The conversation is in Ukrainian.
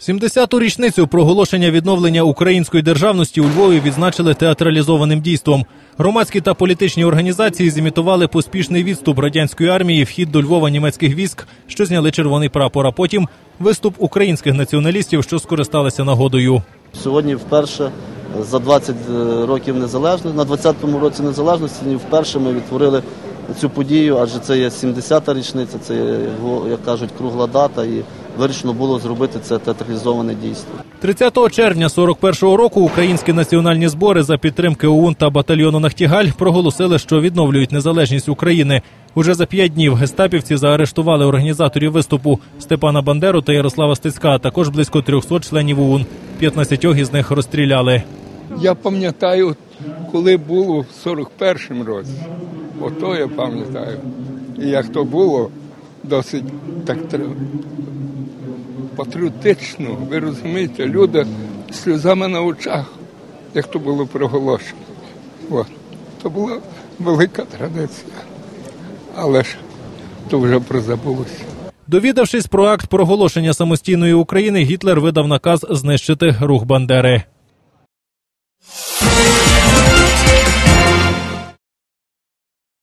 70-ту річницю проголошення відновлення української державності у Львові відзначили театралізованим дійством. Громадські та політичні організації зімітували поспішний відступ радянської армії, вхід до Львова німецьких військ, що зняли червоний прапор. А потім виступ українських націоналістів, що скористалися нагодою. Сьогодні вперше за 20 років незалежності, на 20-му році незалежності вперше ми відтворили цю подію, адже це є 70-та річниця, це є, як кажуть, кругла дата, і вирішено було зробити це театралізоване дійство. 30 червня 41-го року українські національні збори за підтримки ОУН та батальйону Нахтігаль проголосили, що відновлюють незалежність України. Уже за п'ять днів гестапівці заарештували організаторів виступу Степана Бандеру та Ярослава Стецька, а також близько 300 членів ОУН. 15 із них розстріляли. Я пам'ятаю, коли було в 41-му році. Ото я пам'ятаю. І як то було досить так патріотично, ви розумієте, люди сльозами на очах, як то було проголошено. От. То була велика традиція. Але ж то вже прозабулося. Довідавшись про акт проголошення самостійної України, Гітлер видав наказ знищити рух Бандери.